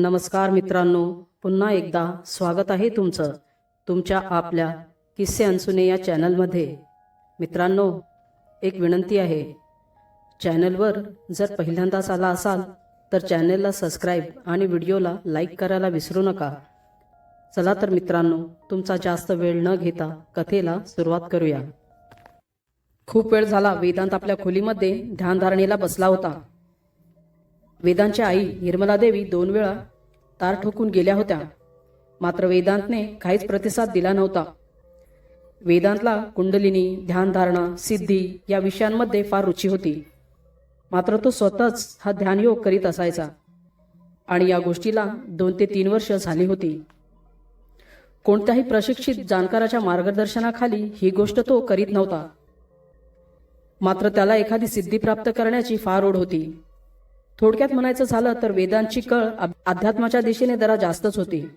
नमस्कार मित्रांनो पुन्हा एकदा स्वागत आहे तुमचं तुमच्या आपल्या किस्से अनसुने या चॅनलमध्ये. मित्रांनो एक विनंती आहे चॅनलवर जर पहिल्यांदाच आला असाल तर चॅनलला सबस्क्राईब आणि व्हिडिओला लाईक करायला विसरू नका. चला तर मित्रांनो तुमचा जास्त वेळ न घेता कथेला सुरुवात करूया. खूप वेळ झाला वेदांत आपल्या खोलीमध्ये ध्यानधारणेला बसला होता. वेदांच्या आई निर्मला देवी दोन वेळा तार ठोकून गेल्या होत्या. मात्र वेदांतने काहीच प्रतिसाद दिला नव्हता. वेदांतला कुंडलिनी ध्यानधारणा सिद्धी या विषयांमध्ये फार रुची होती. मात्र तो स्वतःच हा ध्यानयोग करीत असायचा आणि या गोष्टीला दोन ते तीन वर्ष झाली होती. कोणत्याही प्रशिक्षित जाणकाराच्या मार्गदर्शनाखाली ही गोष्ट तो करीत नव्हता. मात्र त्याला एखादी सिद्धी प्राप्त करण्याची फार ओढ होती. थोडक्यात म्हणायचं झालं तर वेदांची कळ अध्यात्माच्या दिशेने जरा जास्तच होती.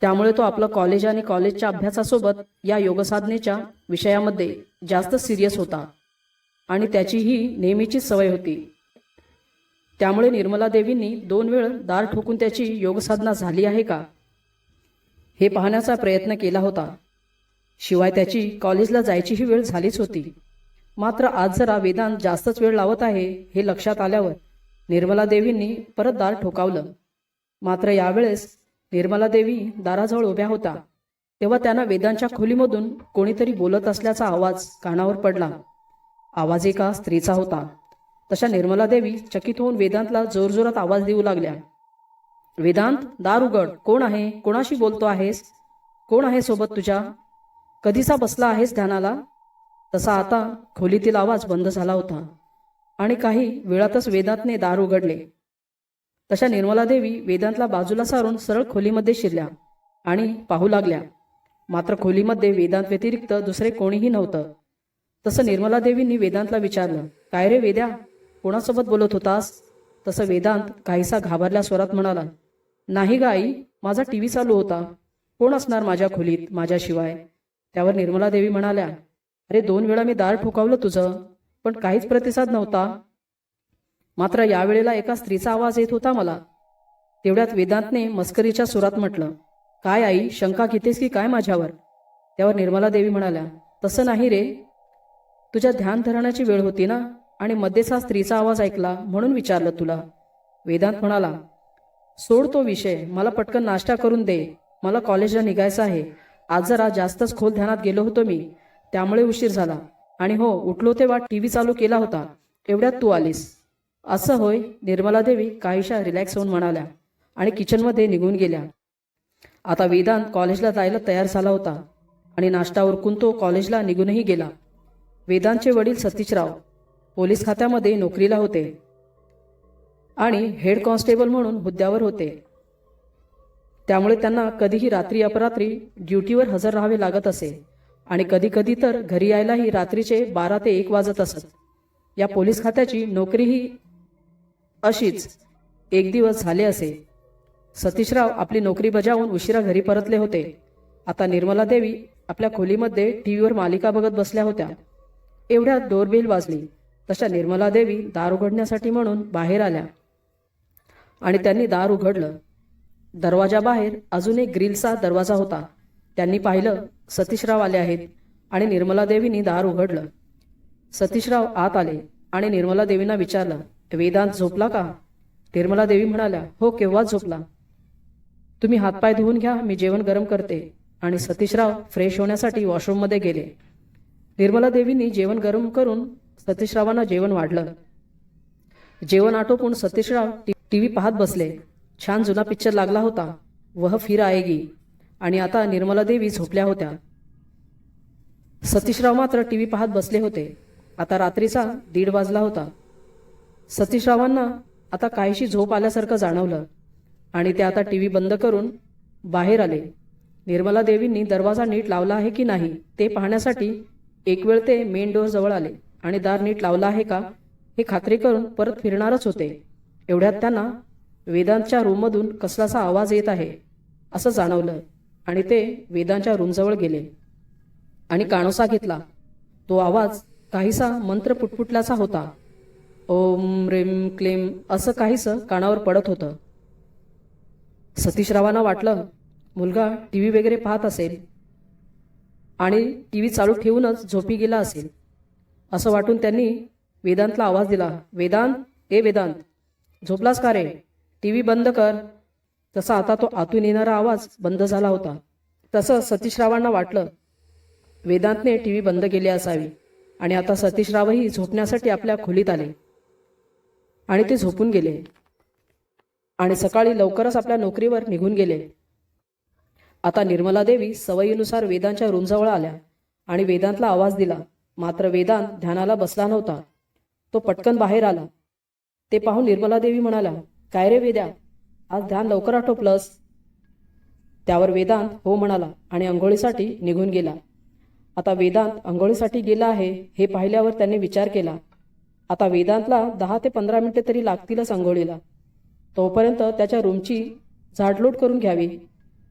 त्यामुळे तो आपलं कॉलेज आणि कॉलेजच्या अभ्यासासोबत या योगसाधनेच्या विषयामध्ये जास्त सिरियस होता. आणि त्याची ही नेहमीचीच सवय होती. त्यामुळे निर्मला देवींनी दोन वेळ दार ठोकून त्याची योगसाधना झाली आहे का? हे पाहण्याचा प्रयत्न केला होता. शिवाय त्याची कॉलेजला जायचीही वेळ झालीच होती. मात्र आज जरा वेदांत जास्तच वेळ लावत आहे हे लक्षात आल्यावर निर्मला देवींनी परत दार ठोकावलं. मात्र यावेळेस निर्मला देवी दाराजवळ उभ्या होत्या तेव्हा त्यांना वेदांच्या खोलीमधून कोणीतरी बोलत असल्याचा आवाज कानावर पडला. आवाज एका स्त्रीचा होता. तशा निर्मला देवी चकित होऊन वेदांतला जोरजोरात आवाज देऊ लागल्या. वेदांत दार उघड. कोण आहे? कोणाशी बोलतो आहेस? कोण आहे सोबत तुझ्या? कधीचा बसला आहेस ध्यानाला? तसा आता खोलीतील आवाज बंद झाला होता. आणि काही वेळातच वेदांतने दार उघडले. तशा निर्मला देवी वेदांतला बाजूला सारून सरळ खोलीमध्ये शिरल्या आणि पाहू लागल्या. मात्र खोलीमध्ये वेदांत व्यतिरिक्त दुसरे कोणीही नव्हतं. तसं निर्मला देवींनी वेदांतला विचारलं काय रे वेद्या? कोणासोबत बोलत होतास? तसं वेदांत काहीसा घाबरल्या स्वरात म्हणाला नाही ग आई माझा टी व्ही चालू होता. कोण असणार माझ्या खोलीत माझ्याशिवाय? त्यावर निर्मला देवी म्हणाल्या अरे दोन वेळा मी दार ठोकावलं तुझं. पण काहीच प्रतिसाद नव्हता. मात्र यावेळेला एका स्त्रीचा आवाज येत होता मला. तेवढ्यात वेदांतने मस्करीच्या सुरात म्हटलं काय आई शंका घेतेस की काय माझ्यावर? त्यावर निर्मला देवी म्हणाल्या तसं नाही रे. तुझ्या ध्यान धरण्याची वेळ होती ना आणि मध्येच हा स्त्रीचा आवाज ऐकला म्हणून विचारलं तुला. वेदांत म्हणाला सोड तो विषय मला पटकन नाश्ता करून दे. मला कॉलेजला निघायचं आहे. आज जरा जास्तच खोल ध्यानात गेलो होतो मी. त्यामुळे उशीर झाला. आणि हो उठलो तेव्हा टी व्ही चालू केला होता. एवढ्यात तू आलीस. असं होय निर्मला देवी काहीशा रिलॅक्स होऊन म्हणाल्या आणि किचनमध्ये निघून गेल्या. आता वेदांत कॉलेजला जायला तयार झाला होता आणि नाश्ता उरकून तो कॉलेजला निघूनही गेला. वेदांतचे वडील सतीशराव पोलीस खात्यामध्ये नोकरीला होते आणि हेड कॉन्स्टेबल म्हणून हुद्द्यावर होते. त्यामुळे त्यांना कधीही रात्री अपरात्री ड्युटीवर हजर राहावे लागत असे. आणि कधी कधी तर घरी यायलाही रात्रीचे बारा ते एक वाजत असत. या पोलीस खात्याची नोकरीही अशीच एक दिवस झाले असे. सतीशराव आपली नोकरी बजावून उशिरा घरी परतले होते. आता निर्मला देवी आपल्या खोलीमध्ये टीव्हीवर मालिका बघत बसल्या होत्या. एवढ्या डोरबेल वाजली. तशा निर्मला देवी दार उघडण्यासाठी म्हणून बाहेर आल्या. आणि त्यांनी दार उघडलं. दरवाजाबाहेर अजून एक ग्रिलचा दरवाजा होता. त्यांनी पाहिलं सतीशराव आले आहेत आणि निर्मला देवींनी दार उघडलं. सतीशराव आत आले आणि निर्मला देवींना विचारलं वेदांत झोपला का? निर्मला देवी म्हणाल्या हो केव्हा झोपला? तुम्ही हातपाय धुवून घ्या मी जेवण गरम करते. आणि सतीशराव फ्रेश होण्यासाठी वॉशरूममध्ये गेले. निर्मला देवींनी जेवण गरम करून सतीशरावांना जेवण वाढलं. जेवण आटोपून सतीशराव टी व्ही पाहत बसले. छान जुना पिक्चर लागला होता. वह फिर आएगी. आणि आता निर्मला देवी झोपल्या होत्या. सतीशराव मात्र टी व्ही पाहत बसले होते. आता रात्रीचा दीड वाजला होता. सतीशरावांना आता काहीशी झोप आल्यासारखं जाणवलं आणि ते आता टी व्ही बंद करून बाहेर आले. निर्मला देवींनी दरवाजा नीट लावला आहे की नाही ते पाहण्यासाठी एक वेळ ते मेन डोअर जवळ आले आणि दार नीट लावला आहे का हे खात्री करून परत फिरणारच होते. एवढ्यात त्यांना वेदांतच्या रूममधून कसलासा आवाज येत आहे असं जाणवलं. आणि ते वेदांच्या रूमजवळ गेले. आणि काणोसा घेतला. तो आवाज काहीसा मंत्र पुटपुटल्याचा होता. ओम रेम क्लेम असं काहीसं कानावर पडत होतं. सतीशरावांना वाटलं मुलगा टी व्ही वगैरे पाहत असेल. आणि टी व्ही चालू ठेवूनच झोपी गेला असेल. असं वाटून त्यांनी वेदांतला आवाज दिला वेदांत ए वेदांत झोपलास का रे? टी व्ही बंद कर. तसा आता तो आतून येणारा आवाज बंद झाला होता. तसं सतीशरावांना वाटलं वेदांतने टी व्ही बंद केली असावी आणि आता सतीशरावही झोपण्यासाठी आपल्या खोलीत आले. आणि ते झोपून गेले. आणि सकाळी लवकरच आपल्या नोकरीवर निघून गेले. आता निर्मला देवी सवयीनुसार वेदांच्या रूमजवळ आल्या आणि वेदांतला आवाज दिला. मात्र वेदांत ध्यानाला बसला नव्हता. तो पटकन बाहेर आला. ते पाहून निर्मला देवी म्हणाला काय रे वेद्या आज ध्यान लवकर आटोपलंस त्यावर वेदांत हो म्हणाला आणि अंघोळीसाठी निघून गेला. आता वेदांत अंघोळीसाठी गेला आहे हे पाहिल्यावर त्यांनी विचार केला. आता वेदांतला दहा ते पंधरा मिनिटे तरी लागतीलच अंघोळीला. तोपर्यंत त्याच्या रूमची झाडलोट करून घ्यावी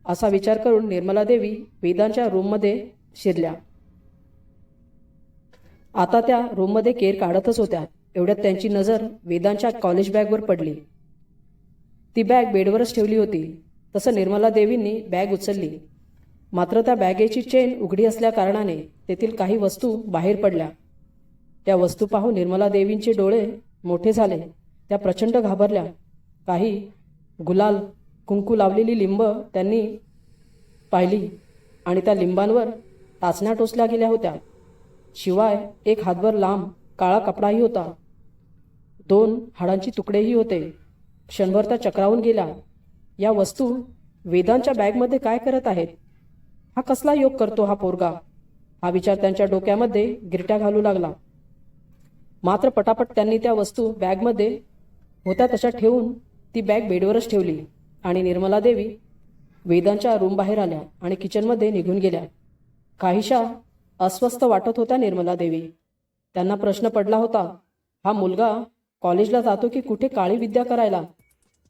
असा विचार करून निर्मला देवी वेदांच्या रूममध्ये शिरल्या. आता त्या रूममध्ये केर काढतच होत्या. एवढ्यात त्यांची नजर वेदांच्या कॉलेज बॅगवर पडली. ती बॅग बेडवरच ठेवली होती. तसं निर्मला देवींनी बॅग उचलली. मात्र त्या बॅगेची चेन उघडी असल्या कारणाने तेथील काही वस्तू बाहेर पडल्या. त्या वस्तू पाहून निर्मला देवींचे डोळे मोठे झाले. त्या प्रचंड घाबरल्या. काही गुलाल कुंकू लावलेली लिंब त्यांनी पाहिली आणि त्या लिंबांवर टाचण्या टोचल्या गेल्या होत्या. शिवाय एक हातभर लांब काळा कपडाही होता. दोन हाडांची तुकडेही होते. क्षणभर त्या चक्रावून गेला. या वस्तू वेदांच्या बॅगमध्ये काय करत आहेत? हा कसला योग करतो हा पोरगा? हा विचार त्यांच्या डोक्यामध्ये गिरट्या घालू लागला. मात्र पटापट त्यांनी त्या वस्तू बॅगमध्ये होत्या तशा ठेवून ती बॅग बेडवरच ठेवली आणि निर्मला देवी वेदांच्या रूम बाहेर आल्या आणि किचनमध्ये निघून गेल्या. काहीशा अस्वस्थ वाटत होत्या निर्मला देवी. त्यांना प्रश्न पडला होता हा मुलगा कॉलेजला जातो की कुठे काळी विद्या करायला?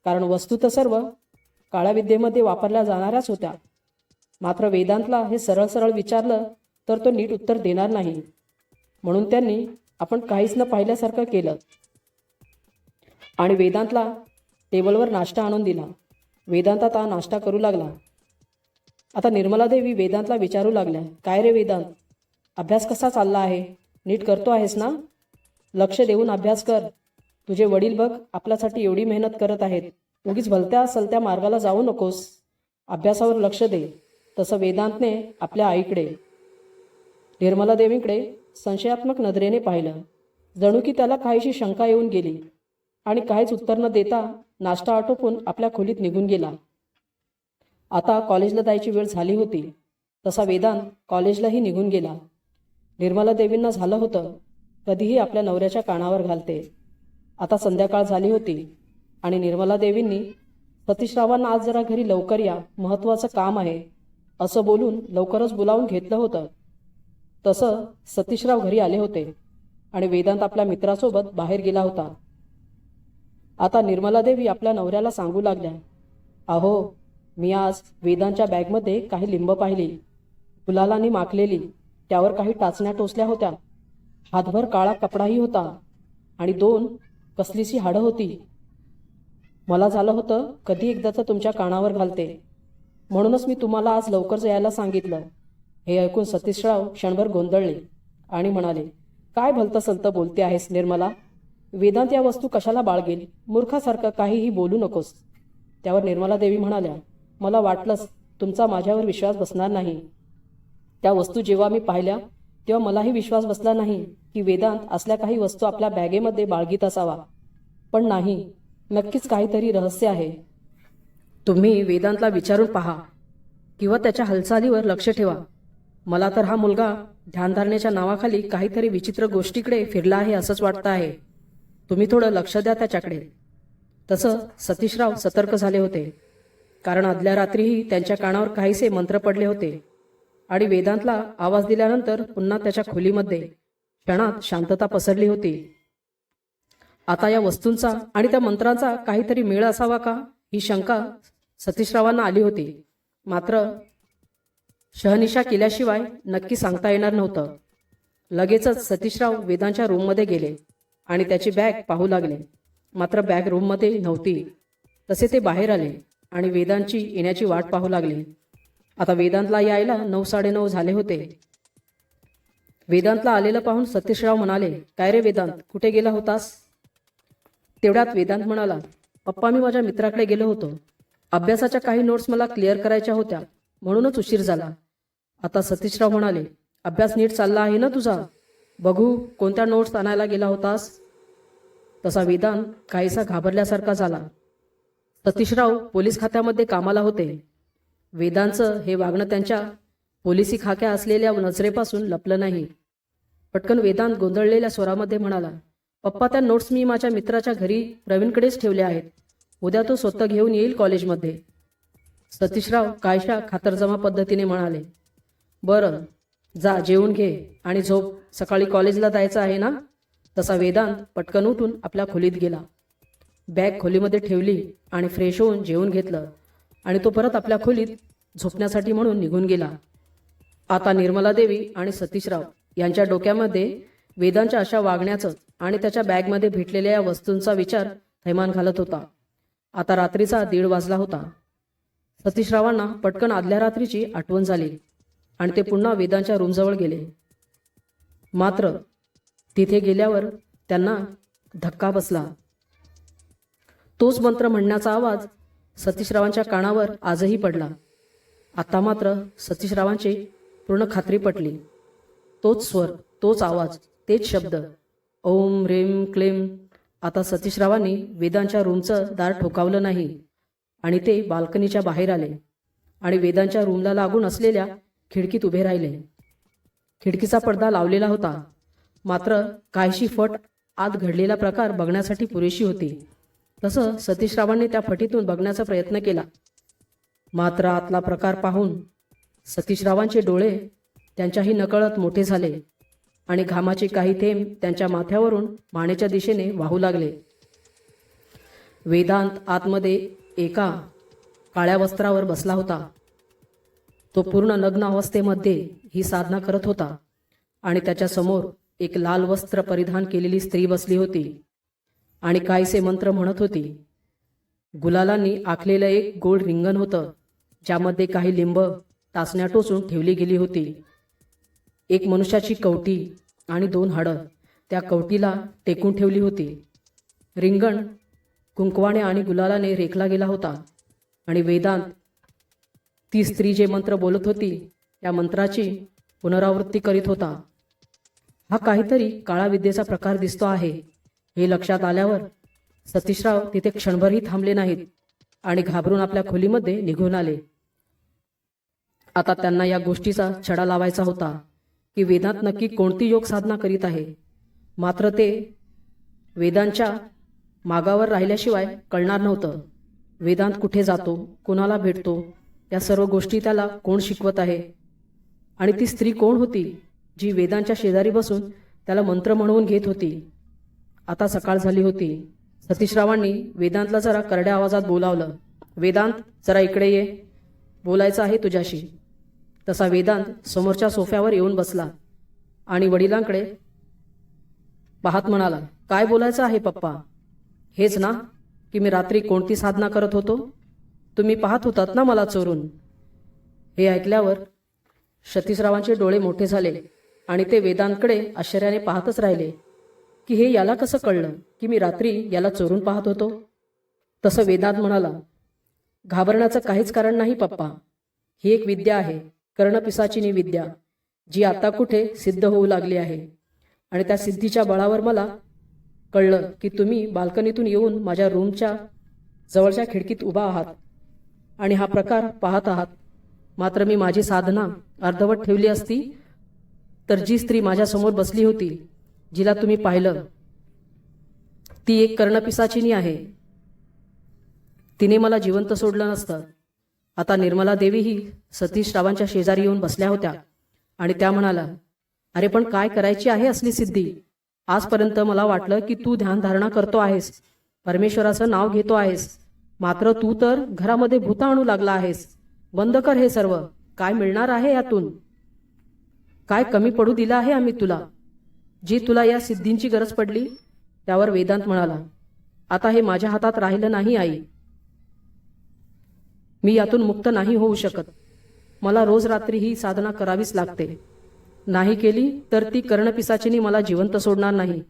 कारण वस्तू तर सर्व काळ्या विद्येमध्ये वापरल्या जाणाऱ्याच होत्या. मात्र वेदांतला हे सरळ सरळ विचारलं तर तो नीट उत्तर देणार नाही. म्हणून त्यांनी आपण काहीच न पाहिल्यासारखं केलं. आणि वेदांतला टेबलवर नाश्ता आणून दिला. वेदांतात हा नाश्ता करू लागला. आता निर्मला देवी वेदांतला विचारू लागल्या काय रे वेदांत? अभ्यास कसा चालला आहे? नीट करतो आहेस ना? लक्ष देऊन अभ्यास कर. तुझे वडील बघ आपल्यासाठी एवढी मेहनत करत आहेत. उगीच भलत्या सलत्या मार्गाला जाऊ नकोस. अभ्यासावर लक्ष दे. तसं वेदांतने आपल्या आईकडे निर्मला देवीकडे संशयात्मक नजरेने पाहिलं. जणू की त्याला काहीशी शंका येऊन गेली आणि काहीच उत्तर न देता नाश्ता आटोपून आपल्या खोलीत निघून गेला. आता कॉलेजला जायची वेळ झाली होती. तसा वेदांत कॉलेजलाही निघून गेला. निर्मला देवींना झालं होतं कधीही आपल्या नवऱ्याच्या कानावर घालते. आता संध्याकाळ झाली होती. आणि निर्मला देवींनी सतीशरावांना आज जरा घरी लवकर या महत्त्वाचं काम आहे असं बोलून लवकरच बोलावून घेतलं होतं. तसं सतीशराव घरी आले होते आणि वेदांत आपल्या मित्रासोबत बाहेर गेला होता. आता निर्मला देवी आपल्या नवऱ्याला सांगू लागल्या अहो मी आज वेदांच्या बॅगमध्ये काही लिंब पाहिली. गुलालांनी माखलेली त्यावर काही टाचण्या टोचल्या होत्या. हातभर काळा कपडाही होता आणि दोन कसलीशी हाडं होती. मला झालं होतं कधी एकदाचं तुमच्या कानावर घालते. म्हणूनच मी तुम्हाला आज लवकर यायला सांगितलं. हे ऐकून सतीशराव क्षणभर गोंधळले आणि म्हणाले काय भलतं संत बोलते आहेस निर्मला वेदांत या वस्तू कशाला बाळगेल? मूर्खासारखं काहीही बोलू नकोस. त्यावर निर्मला देवी म्हणाल्या मला वाटलंच तुमचा माझ्यावर विश्वास बसणार नाही. त्या वस्तू जेव्हा मी पाहिल्या तेव्हा मलाही विश्वास बसला नाही की वेदांत असल्या काही वस्तू आपल्या बॅगेमध्ये बाळगीत असावा. पण नाही नक्कीच काहीतरी रहस्य आहे. तुम्ही वेदांतला विचारून पहा किंवा त्याच्या हालचालीवर लक्ष ठेवा. मला तर हा मुलगा ध्यानधारणेच्या नावाखाली काहीतरी विचित्र गोष्टीकडे फिरला आहे असंच वाटतं आहे. तुम्ही थोडं लक्ष द्या त्याच्याकडे. तसं सतीशराव सतर्क झाले होते. कारण आदल्या रात्रीही त्यांच्या कानावर काहीसे मंत्र पडले होते. आणि वेदांतला आवाज दिल्यानंतर पुन्हा त्याच्या खोलीमध्ये क्षणात शांतता पसरली होती. आता या वस्तूंचा आणि त्या मंत्रांचा काहीतरी मेळ असावा का? ही शंका सतीशरावांना आली होती. मात्र शहनिशा केल्याशिवाय नक्की सांगता येणार नव्हतं. लगेचच सतीशराव वेदांच्या रूममध्ये गेले आणि त्याची बॅग पाहू लागले. मात्र बॅग रूममध्ये नव्हती. तसे ते बाहेर आले आणि वेदांची येण्याची वाट पाहू लागली. आता वेदांतला यायला नऊ साडेनऊ झाले होते. वेदांतला आलेलं पाहून सतीशराव म्हणाले काय रे वेदांत कुठे गेला होतास? तेवढ्यात वेदांत म्हणाला पप्पा मी माझ्या मित्राकडे गेलो होतो. अभ्यासाच्या काही नोट्स मला क्लिअर करायच्या होत्या म्हणूनच उशीर झाला. आता सतीशराव म्हणाले अभ्यास नीट चालला आहे ना तुझा? बघू कोणत्या नोट्स आणायला गेला होतास? तसा वेदांत काहीसा घाबरल्यासारखा झाला. सतीशराव पोलीस खात्यामध्ये कामाला होते. वेदांचं हे वागणं त्यांच्या पोलिसी खाक्या असलेल्या नजरेपासून लपलं नाही. पटकन वेदांत गोंधळलेल्या स्वरामध्ये म्हणाला पप्पा त्या नोट्स मी माझ्या मित्राच्या घरी प्रवीणकडेच ठेवल्या आहेत. उद्या तो स्वतः घेऊन येईल कॉलेजमध्ये. सतीशराव कायशा खातरजमा पद्धतीने म्हणाले बरं जा जेवून घे आणि झोप. सकाळी कॉलेजला जायचं आहे ना? तसा वेदांत पटकन उठून आपल्या खोलीत गेला. बॅग खोलीमध्ये ठेवली आणि फ्रेश होऊन जेवून घेतलं. आणि तो परत आपल्या खोलीत झोपण्यासाठी म्हणून निघून गेला. आता निर्मला देवी आणि सतीशराव यांच्या डोक्यामध्ये वेदांच्या अशा वागण्याचं आणि त्याच्या बॅगमध्ये भेटलेल्या या वस्तूंचा विचार थैमान घालत होता. आता रात्रीचा दीड वाजला होता. सतीशरावांना पटकन आदल्या रात्रीची आठवण झाली आणि ते पुन्हा वेदांच्या रूमजवळ गेले. मात्र तिथे गेल्यावर त्यांना धक्का बसला. तोच मंत्र म्हणण्याचा आवाज सतीशरावांच्या कानावर आजही पडला. आता मात्र सतीशरावांची पूर्ण खात्री पटली. तोच स्वर तोच आवाज तेच शब्द. ओम रेम क्लेम. आता सतीशरावांनी वेदांच्या रूमचं दार ठोकावलं नाही आणि ते बाल्कनीच्या बाहेर आले आणि वेदांच्या रूमला लागून असलेल्या खिडकीत उभे राहिले. खिडकीचा पडदा लावलेला होता. मात्र काहीशी फट आत घडलेला प्रकार बघण्यासाठी पुरेशी होती. तसं सतीशरावांनी त्या फटीतून बघण्याचा प्रयत्न केला. मात्र आतला प्रकार पाहून सतीशरावांचे डोळे त्यांच्याही नकळत मोठे झाले आणि घामाचे काही थेंब त्यांच्या माथ्यावरून मानेच्या दिशेने वाहू लागले. वेदांत आतमध्ये एका काळ्या वस्त्रावर बसला होता. तो पूर्ण नग्न अवस्थेमध्ये ही साधना करत होता आणि त्याच्यासमोर एक लाल वस्त्र परिधान केलेली स्त्री बसली होती. आणि काहीसे मंत्र म्हणत होती गुलालांनी आखलेलं एक गोल रिंगण होतं ज्यामध्ये काही लिंब टाचण्या टोचून ठेवली गेली होती. एक मनुष्याची कवटी आणि दोन हाडं त्या कवटीला टेकून ठेवली होती. रिंगण कुंकवाने आणि गुलालाने रेखला गेला होता आणि वेदांत ती स्त्री जे मंत्र बोलत होती त्या मंत्राची पुनरावृत्ती करीत होता. हा काहीतरी काळा विद्येचा प्रकार दिसतो आहे. हे लक्षात आल्यावर सतीशराव तिथे क्षणभरही थांबले नाहीत आणि घाबरून आपल्या खोलीमध्ये निघून आले. आता त्यांना या गोष्टीचा छडा लावायचा होता की वेदांत नक्की कोणती योग साधना करीत आहे. मात्र ते वेदांच्या मागावर राहिल्याशिवाय कळणार नव्हतं. वेदांत कुठे जातो कुणाला भेटतो या सर्व गोष्टी त्याला कोण शिकवत आहे? आणि ती स्त्री कोण होती जी वेदांच्या शेजारी बसून त्याला मंत्र म्हणवून घेत होती? आता सकाळ झाली होती. सतीशरावांनी वेदांतला जरा करड्या आवाजात बोलावलं. वेदांत जरा इकडे ये. बोलायचं आहे तुझ्याशी. तसा वेदांत समोरच्या सोफ्यावर येऊन बसला. आणि वडिलांकडे पाहत म्हणाला काय बोलायचं आहे पप्पा? हेच ना की मी रात्री कोणती साधना करत होतो? तुम्ही पाहत होतात ना मला चोरून. हे ऐकल्यावर सतीशरावांचे डोळे मोठे झाले आणि ते वेदांतकडे आश्चर्याने पाहतच राहिले. की हे याला कसं कळलं की मी रात्री याला चोरून पाहत होतो? तसं वेदांत म्हणाला घाबरण्याचं काहीच कारण नाही पप्पा. ही एक विद्या आहे कर्णपिसाचीनी विद्या जी आता कुठे सिद्ध होऊ लागली आहे. आणि त्या सिद्धीच्या बळावर मला कळलं की तुम्ही बाल्कनीतून येऊन माझ्या रूमच्या जवळच्या खिडकीत उभा आहात आणि हा प्रकार पाहत आहात. मात्र मी माझी साधना अर्धवट ठेवली असती तर जी स्त्री माझ्यासमोर बसली होती जिला तुम्ही पाहिलं ती एक कर्णपिसाचिनी आहे. तिने मला जिवंत सोडलं नसतं. आता निर्मला देवीही सतीश रावांच्या शेजारी येऊन बसल्या होत्या आणि त्या म्हणाला अरे पण काय करायची आहे असली सिद्धी? आजपर्यंत मला वाटलं की तू ध्यानधारणा करतो आहेस. परमेश्वराचं नाव घेतो आहेस. मात्र तू तर घरामध्ये भूता आणू लागला आहेस. बंद कर हे सर्व. काय मिळणार आहे यातून? काय कमी पडू दिलं आहे आम्ही तुला? जी तुला या सिद्धींची गरज पडली त्यावर वेदांत म्हणाला आता हे माझ्या हातात राहिलं नाही आई. मी यातून मुक्त नाही होऊ शकत. मला रोज रात्री ही साधना करावीच लागते. नाही केली तर ती कर्णपिसाचिनी मला जिवंत सोडणार नाही.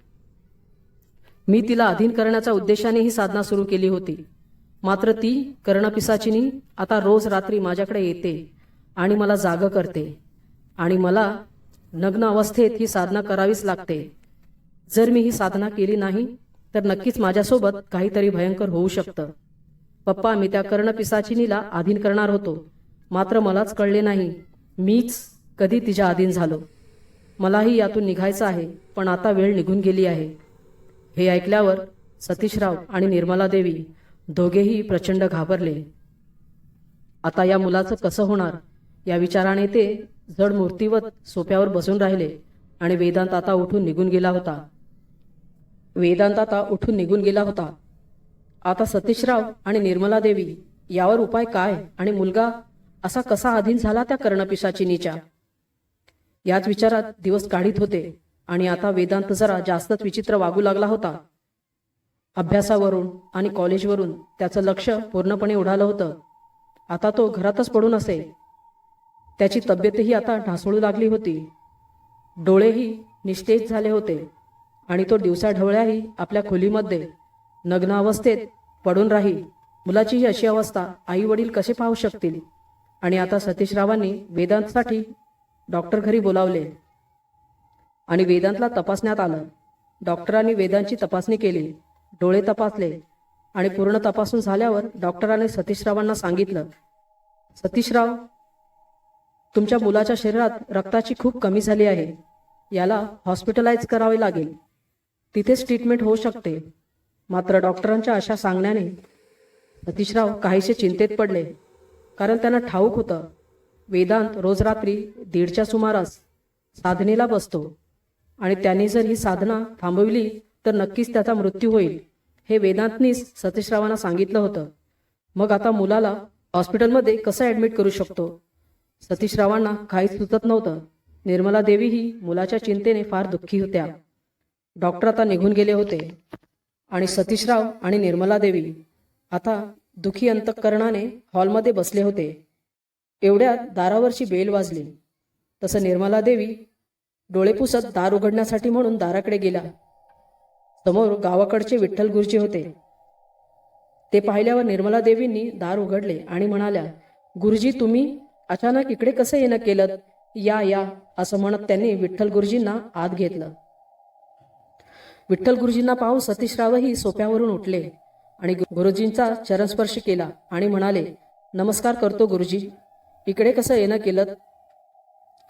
मी तिला अधीन करण्याच्या उद्देशाने ही साधना सुरू केली होती. मात्र ती कर्णपिसाचिनी आता रोज रात्री माझ्याकडे येते आणि मला जाग करते आणि मला नग्न अवस्थेत ही साधना करावीच लागते. जर मी ही साधना केली नाही तर नक्कीच माझ्यासोबत काहीतरी भयंकर होऊ शकतं. पप्पा मी त्या कर्णपिसाचिनीला अधीन करणार होतो. मात्र मलाच कळले नाही. मीच कधी तिच्या अधीन झालो. मलाही यातून निघायचं आहे पण आता वेळ निघून गेली आहे. हे ऐकल्यावर सतीशराव आणि निर्मला देवी दोघेही प्रचंड घाबरले. आता या मुलाचं कसं होणार? या विचाराने ते जड मूर्तीवत सोप्यावर बसून राहिले आणि वेदांत आता उठून निघून गेला होता. वेदांत आता उठून निघून गेला होता. आता सतीशराव आणि निर्मला देवी यावर उपाय काय आणि मुलगा असा कसा अधीन झाला त्या कर्णपिशाचिनीच्या याच विचारात दिवस काढीत होते आणि आता वेदांत जरा जास्तच विचित्र वागू लागला होता. अभ्यासावरून आणि कॉलेजवरून त्याचं लक्ष पूर्णपणे उडालं होतं. आता तो घरातच पडून असे त्याची तब्येतही आता ढासळू लागली होती. डोळेही निस्तेज झाले होते आणि तो दिवसा ढवळ्याही आपल्या खोलीमध्ये नग्न अवस्थेत पडून राही मुलाची ही अशी अवस्था आई वडील कसे पाहू शकतील? आणि आता सतीशरावांनी वेदांतसाठी डॉक्टर घरी बोलावले. आणि वेदांतला तपासण्यात आलं. डॉक्टरांनी वेदांची तपासणी केली. डोळे तपासले. आणि पूर्ण तपासून झाल्यावर डॉक्टरांनी सतीशरावांना सांगितलं सतीशराव तुमच्या मुलाच्या शरीरात रक्ताची खूप कमी झाली आहे. याला हॉस्पिटलाइज करावे लागेल. तिथेच ट्रीटमेंट होऊ शकते. मात्र डॉक्टरांच्या अशा सांगण्याने सतीशराव काहीसे चिंतेत पडले. कारण त्यांना ठाऊक होतं. वेदांत रोज रात्री दीडच्या सुमारास साधनेला बसतो. आणि त्यांनी जर ही साधना थांबवली तर नक्कीच त्याचा मृत्यू होईल. हे वेदांतनीच सतीशरावांना सांगितलं होतं. मग आता मुलाला हॉस्पिटलमध्ये कसं ॲडमिट करू शकतो? सतीशरावांना काहीच सुचत नव्हतं. निर्मला देवीही मुलाच्या चिंतेने फार दुःखी होत्या. डॉक्टर आता निघून गेले होते. आणि सतीशराव आणि निर्मला देवी आता दुखी अंतःकरणाने हॉलमध्ये बसले होते. एवढ्यात दारावरची बेल वाजली. तसं निर्मला देवी डोळे पुसत दार उघडण्यासाठी म्हणून दाराकडे गेला. समोर गावाकडचे विठ्ठल गुरुजी होते. ते पाहिल्यावर निर्मला देवींनी दार उघडले आणि म्हणाल्या गुरुजी तुम्ही अचानक इकडे कसं येणं केलं? या या असं म्हणत त्यांनी विठ्ठल गुरुजींना आत घेतलं. विठ्ठल गुरुजींना पाहून सतीशरावही सोप्यावरून उठले आणि गुरुजींचा चरणस्पर्श केला आणि म्हणाले नमस्कार करतो गुरुजी. इकडे कसं येणं केलं?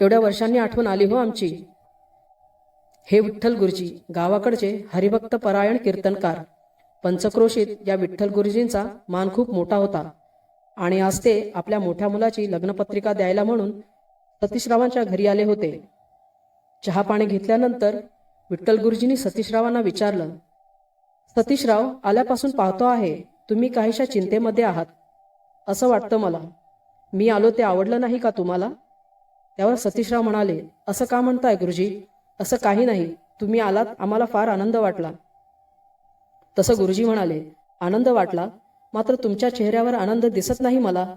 एवढ्या वर्षांनी आठवण आली हो आमची. हे विठ्ठल गुरुजी गावाकडचे हरिभक्त परायण कीर्तनकार. पंचक्रोशीत या विठ्ठल गुरुजींचा मान खूप मोठा होता. आणि आज ते आपल्या मोठ्या मुलाची लग्नपत्रिका द्यायला म्हणून सतीशरावांच्या घरी आले होते. चहा पाणी घेतल्यानंतर विठ्ठल गुरुजींनी सतीशरावांना विचारलं सतीशराव आल्यापासून पाहतो आहे तुम्ही काहीशा चिंतेमध्ये आहात? असं वाटतं मला. मी आलो ते आवडलं नाही का तुम्हाला? त्यावर सतीशराव म्हणाले असं का म्हणताय गुरुजी? असं काही नाही. तुम्ही आलात आम्हाला फार आनंद वाटला. तसं गुरुजी म्हणाले आनंद वाटला? मात्र तुमच्या चेहऱ्यावर आनंद दिसत नाही मला.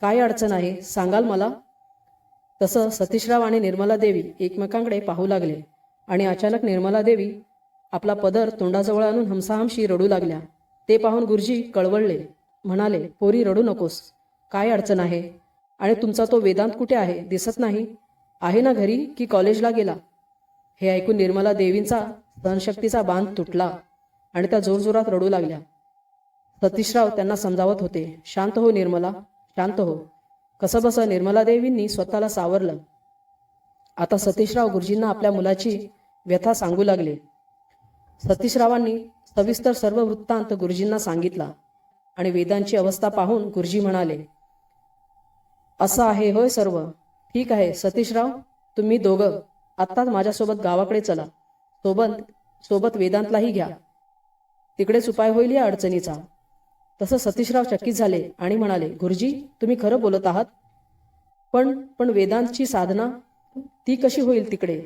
काय अडचण आहे सांगाल मला? तसं सतीशराव आणि निर्मला देवी एकमेकांकडे पाहू लागले आणि अचानक निर्मला देवी आपला पदर तोंडाजवळ आणून हमसाहमशी रडू लागल्या. ते पाहून गुरुजी कळवळले म्हणाले पोरी रडू नकोस. काय अडचण आहे? आणि तुमचा तो वेदांत कुठे आहे? दिसत नाही. आहे ना घरी की कॉलेजला गेला? हे ऐकून निर्मला देवींचा सहनशक्तीचा बांध तुटला आणि त्या जोरजोरात रडू लागल्या. सतीशराव त्यांना समजावत होते. शांत हो निर्मला शांत हो. कसं बसं निर्मला देवींनी स्वतःला सावरलं. आता सतीशराव गुरुजींना आपल्या मुलाची व्यथा सांगू लागले. सतीशरावांनी सविस्तर सर्व वृत्तांत गुरुजींना सांगितला आणि वेदांची अवस्था पाहून गुरुजी म्हणाले असं आहे होय सर्व. ठीक आहे सतीशराव तुम्ही दोघं आत्ताच माझ्यासोबत गावाकडे चला. सोबत सोबत वेदांतलाही घ्या. तिकडेच उपाय होईल या अडचणीचा. तसं सतीशराव चकित झाले आणि म्हणाले गुरुजी तुम्ही खरं बोलत आहात? पण पण वेदांतची साधना ती कशी होईल तिकडे?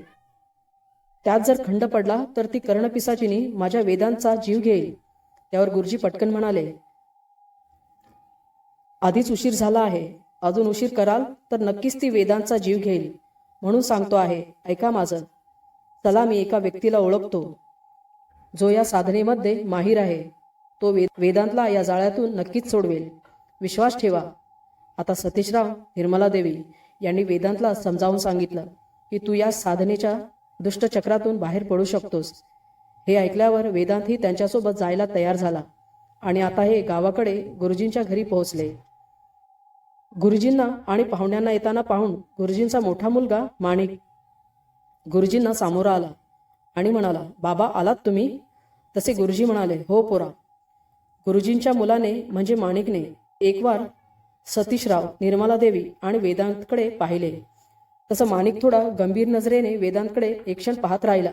त्यात जर खंड पडला तर ती कर्णपिसाचिनी माझ्या वेदांचा जीव घेईल. त्यावर गुरुजी पटकन म्हणाले आधीच उशीर झाला आहे. अजून उशीर कराल तर नक्कीच ती वेदांचा जीव घेईल. म्हणून सांगतो आहे ऐका माझं. चला मी एका व्यक्तीला ओळखतो जो या साधनेमध्ये माहीर आहे. तो वेद वेदांतला या जाळ्यातून नक्कीच सोडवेल. विश्वास ठेवा. आता सतीशराव निर्मला देवी यांनी वेदांतला समजावून सांगितलं की तू या साधनेच्या दुष्टचक्रातून बाहेर पडू शकतोस. हे ऐकल्यावर वेदांतही त्यांच्यासोबत जायला तयार झाला आणि आता हे गावाकडे गुरुजींच्या घरी पोहोचले. गुरुजींना आणि पाहुण्यांना येताना पाहून गुरुजींचा मोठा मुलगा माणिक गुरुजींना सामोरा आला आणि म्हणाला बाबा आलात तुम्ही? तसे गुरुजी म्हणाले हो पोरा गुरुजींच्या मुलाने म्हणजे माणिकने एकवार सतीशराव निर्मला देवी आणि वेदांतकडे पाहिले. तसं माणिक थोडा गंभीर नजरेने वेदांतकडे एक क्षण पाहत राहिला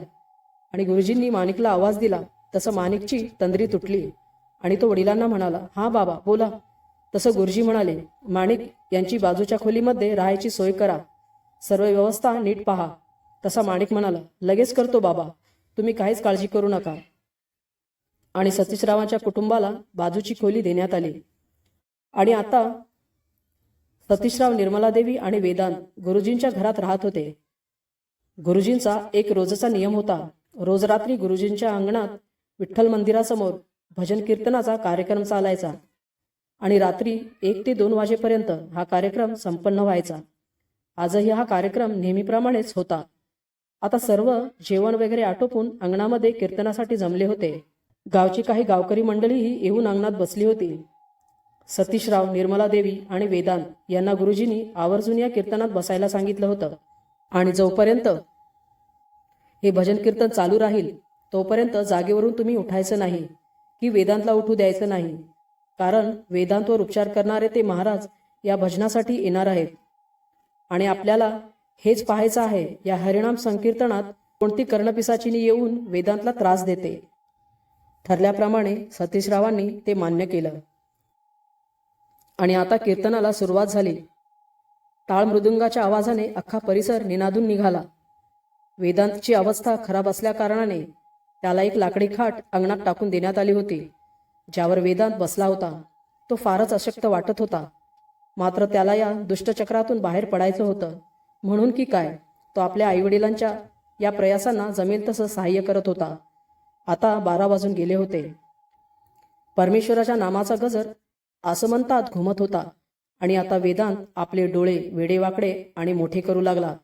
आणि गुरुजींनी माणिकला आवाज दिला. तसं माणिकची तंद्री तुटली आणि तो वडिलांना म्हणाला हा बाबा बोला. तसं गुरुजी म्हणाले माणिक यांची बाजूच्या खोलीमध्ये राहायची सोय करा. सर्व व्यवस्था नीट पहा. तसा माणिक म्हणाला लगेच करतो बाबा. तुम्ही काहीच काळजी करू नका. आणि सतीशरावांच्या कुटुंबाला बाजूची खोली देण्यात आली. आणि आता सतीशराव निर्मला देवी आणि वेदांत गुरुजींच्या घरात राहत होते. गुरुजींचा एक रोजचा नियम होता. रोज रात्री गुरुजींच्या अंगणात विठ्ठल मंदिरासमोर भजन कीर्तनाचा कार्यक्रम चालायचा. आणि रात्री एक ते दोन वाजेपर्यंत हा कार्यक्रम संपन्न व्हायचा. आजही हा कार्यक्रम नेहमीप्रमाणेच होता. आता सर्व जेवण वगैरे आटोपून अंगणामध्ये कीर्तनासाठी जमले होते. गावची काही गावकरी मंडळीही येऊन अंगणात बसली होती. सतीशराव निर्मला देवी आणि वेदांत यांना गुरुजींनी आवर्जून या कीर्तनात बसायला सांगितलं होतं. आणि जोपर्यंत हे भजन कीर्तन चालू राहील तोपर्यंत जागेवरून तुम्ही उठायचं नाही की वेदांतला उठू द्यायचं नाही. कारण वेदांतवर उपचार करणारे ते महाराज या भजनासाठी येणार आहेत. आणि आपल्याला हेच पाहायचं आहे या हरिणाम संकीर्तनात कोणती कर्णपिसाचिनी येऊन वेदांतला त्रास देते. ठरल्याप्रमाणे सतीशरावांनी ते मान्य केलं. आणि आता कीर्तनाला सुरुवात झाली. टाळ मृदुंगाच्या आवाजाने अख्खा परिसर निनादून निघाला. वेदांतची अवस्था खराब असल्याकारणाने त्याला एक लाकडी खाट अंगणात टाकून देण्यात आली होती ज्यावर वेदांत बसला होता. तो फारच अशक्त वाटत होता. मात्र त्याला या दुष्टचक्रातून बाहेर पडायचं होतं. म्हणून की काय? तो आपल्या आईवडिलांच्या या प्रयासांना जमेल तसं सहाय्य करत होता. आता बारा वाजून गेले होते. परमेश्वराच्या नामाचा गजर आसमंतात घुमत होता. आणि आता वेदांत आपले डोळे वेडेवाकडे आणि मोठे करू लागला.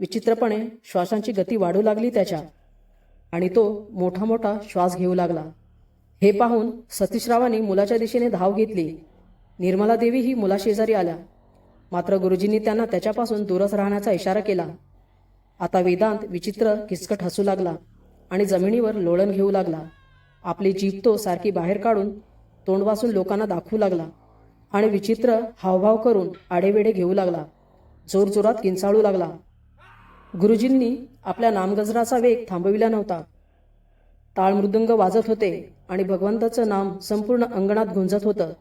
विचित्रपणे श्वासांची गती वाढू लागली त्याच्या. आणि तो मोठा मोठा श्वास घेऊ लागला. हे पाहून सतीशरावांनी मुलाच्या दिशेने धाव घेतली. निर्मला देवी ही मुलाशेजारी आल्या. मात्र गुरुजींनी त्यांना त्याच्यापासून दूरच राहण्याचा इशारा केला. आता वेदांत विचित्र किचकट हसू लागला. आणि जमिनीवर लोळण घेऊ लागला. आपली जीभ तो सारखी बाहेर काढून तोंडवासून लोकांना दाखवू लागला आणि विचित्र हावभाव करून आडेवेडे घेऊ लागला. जोरजोरात किंचाळू लागला. गुरुजींनी आपल्या नामगजराचा वेग थांबविला नव्हता. टाळ वाजत होते आणि भगवंताचं नाम संपूर्ण अंगणात गुंजत होतं.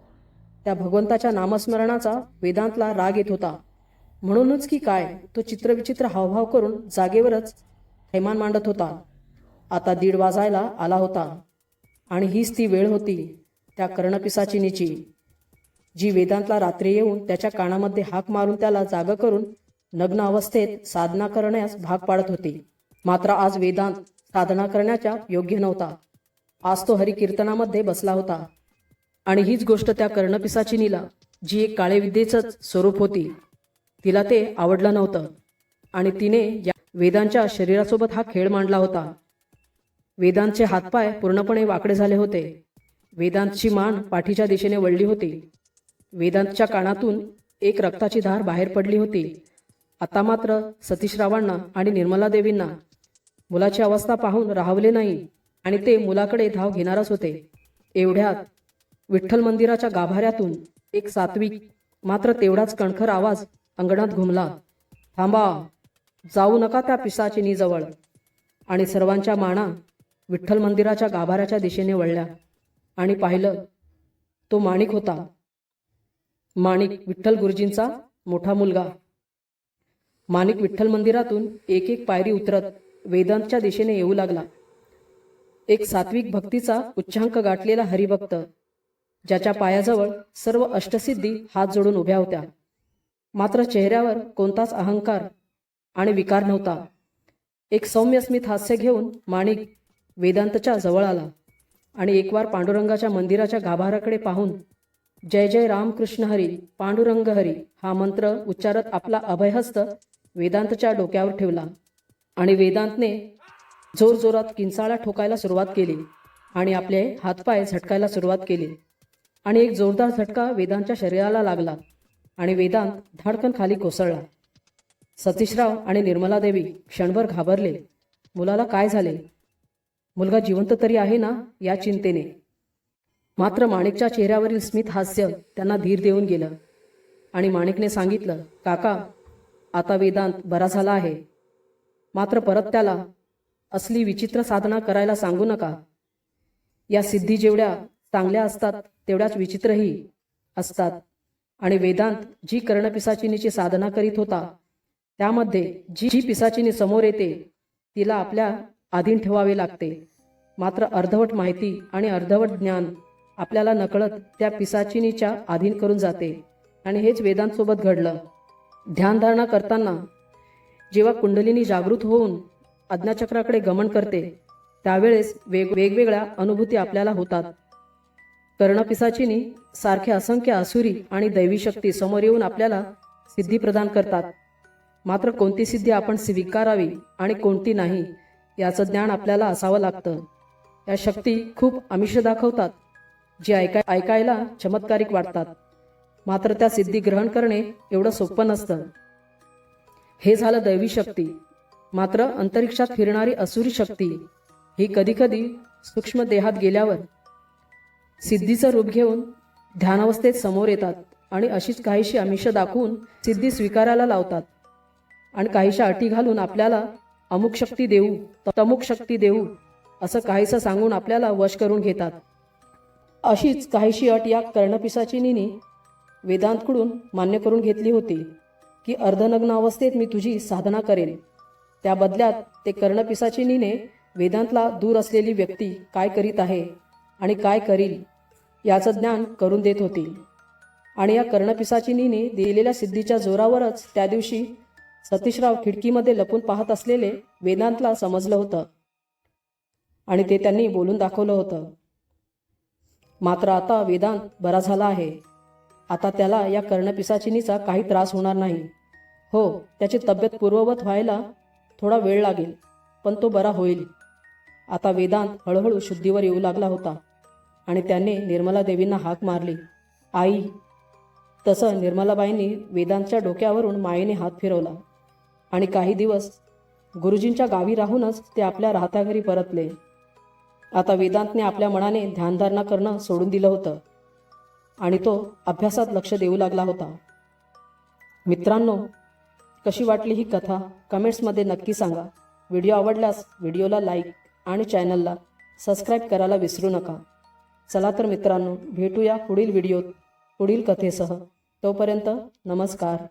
त्या भगवंताच्या नामस्मरणाचा वेदांतला राग येत होता. म्हणूनच की काय तो चित्रविचित्र हावभाव करून जागेवरच थैमान मांडत होता. आता दीड वाजायला आला होता. आणि हीच ती वेळ होती त्या कर्णपिसाचिनीची जी वेदांतला रात्री येऊन त्याच्या कानामध्ये हाक मारून त्याला जाग करून नग्न अवस्थेत साधना करण्यास भाग पाडत होती. मात्र आज वेदांत साधना करण्याच्या योग्य नव्हता. आज तो हरिकीर्तनामध्ये बसला होता. आणि हीच गोष्ट त्या कर्णपिसाचिनीला जी एक काळे विद्येचंच स्वरूप होती. तिला ते आवडलं नव्हतं. आणि तिने या वेदांच्या शरीरासोबत हा खेळ मांडला होता. वेदांतचे हातपाय पूर्णपणे वाकडे झाले होते. वेदांतची मान पाठीच्या दिशेने वळली होती. वेदांतच्या कानातून एक रक्ताची धार बाहेर पडली होती. आता मात्र सतीशरावांना आणि निर्मला देवींना मुलाची अवस्था पाहून राहवले नाही आणि ते मुलाकडे धाव घेणारच होते. एवढ्यात विठ्ठल मंदिराच्या गाभाऱ्यातून एक सात्विक मात्र तेवढाच कणखर आवाज अंगणात घुमला. थांबा जाऊ नका त्या पिसाचिनीजवळ. आणि सर्वांच्या माना विठ्ठल मंदिराच्या गाभाऱ्याच्या दिशेने वळल्या आणि पाहिलं तो माणिक होता. माणिक विठ्ठल गुरुजींचा मोठा मुलगा. माणिक विठ्ठल मंदिरातून एक एक पायरी उतरत वेदांतच्या दिशेने येऊ लागला. एक सात्विक भक्तीचा उच्चांक गाठलेला हरिभक्त ज्याच्या पायाजवळ सर्व अष्टसिद्धी हात जोडून उभ्या होत्या. मात्र चेहऱ्यावर कोणताच अहंकार आणि विकार नव्हता. एक सौम्य स्मित हास्य घेऊन माणिक वेदांतच्या जवळ आला आणि एकवार पांडुरंगाच्या मंदिराच्या गाभाराकडे पाहून जय जय रामकृष्ण हरी पांडुरंग हरी हा मंत्र उच्चारत आपला अभयहस्त वेदांतच्या डोक्यावर ठेवला आणि वेदांतने जोरजोरात किंचाळा ठोकायला सुरुवात केली आणि आपले हातपाय झटकायला सुरुवात केली आणि एक जोरदार झटका वेदांतच्या शरीराला लागला आणि वेदांत धाडकन खाली कोसळला. सतीशराव आणि निर्मला देवी क्षणभर घाबरले. मुलाला काय झाले? मुलगा जिवंत तरी आहे ना या चिंतेने. मात्र माणिकच्या चेहऱ्यावरील स्मित हास्य त्यांना धीर देऊन गेलं. आणि माणिकने सांगितलं काका आता वेदांत बरा झाला आहे. मात्र परत त्याला असली विचित्र साधना करायला सांगू नका. या सिद्धी जेवढ्या चांगल्या असतात तेवढ्याच विचित्रही असतात. आणि वेदांत जी कर्णपिसाचिनीची साधना करीत होता त्यामध्ये जी जी पिसाचिनी समोर येते तिला आपल्या आधीन ठेवावे लागते. मात्र अर्धवट माहिती आणि अर्धवट ज्ञान आपल्याला नकळत त्या पिसाचिनीच्या अधीन करून जाते. आणि हेच वेदांसोबत घडलं. ध्यानधारणा करताना जेव्हा कुंडलिनी जागृत होऊन अज्ञाचक्राकडे गमन करते त्यावेळेस वेग वेगवेगळ्या अनुभूती आपल्याला होतात. कर्णपिसाचिनी सारखे असंख्य असुरी आणि दैवी शक्ती समोर येऊन आपल्याला सिद्धी प्रदान करतात. मात्र कोणती सिद्धी आपण स्वीकारावी आणि कोणती नाही याचं ज्ञान आपल्याला असावं लागतं. या शक्ती खूप आमिष दाखवतात जे ऐका ऐकायला चमत्कारिक वाटतात. मात्र त्या सिद्धी ग्रहण करणे एवढं सोपं नसतं. हे झालं दैवी शक्ती. मात्र अंतरिक्षात फिरणारी असुरी शक्ती ही कधीकधी सूक्ष्म देहात गेल्यावर. सिद्धीचं रूप घेऊन ध्यानावस्थेत समोर येतात आणि अशीच काहीशी आमिष दाखवून सिद्धी स्वीकारायला लावतात. आणि काहीशा अटी घालून आपल्याला अमुक शक्ती देऊ तमुक शक्ती देऊ असं काहीसं सांगून आपल्याला वश करून घेतात. अशीच काहीशी अट या कर्णपिसाचिनीने वेदांतकडून मान्य करून घेतली होती की अर्धनग्न अवस्थेत मी तुझी साधना करेन. त्या बदल्यात ते कर्णपिसाचिनीने वेदांतला दूर असलेली व्यक्ती काय करीत आहे आणि काय करील याचं ज्ञान करून देत होती. आणि या कर्णपिसाचिनीने दिलेल्या सिद्धीच्या जोरावरच त्या दिवशी सतीशराव खिडकीमध्ये लपून पाहत असलेले वेदांतला समजलं होतं. आणि ते त्यांनी बोलून दाखवलं होतं. मात्र आता वेदांत बरा झाला आहे. आता त्याला या कर्णपिसाचिनीचा काही त्रास होणार नाही. हो त्याची तब्येत पूर्ववत व्हायला थोडा वेळ लागेल पण तो बरा होईल. आता वेदांत हळूहळू शुद्धीवर येऊ लागला होता. आणि त्याने निर्मला देवींना हाक मारली. आई तसं निर्मलाबाईंनी वेदांतच्या डोक्यावरून मायेने हात फिरवला. आणि काही दिवस गुरुजींच्या गावी राहूनच ते आपल्या राहत्या घरी परतले. आता वेदांतने आपल्या मनाने ध्यानधारणा करणं सोडून दिलं होतं. आणि तो अभ्यासात लक्ष देऊ लागला होता. मित्रांनो कशी वाटली ही कथा? कमेंट्समध्ये नक्की सांगा. व्हिडिओ आवडल्यास व्हिडिओला लाईक आणि चॅनलला सबस्क्राईब करायला विसरू नका. चला तर मित्रांनो भेटूया पुढील व्हिडिओत पुढील कथेसह. तोपर्यंत नमस्कार.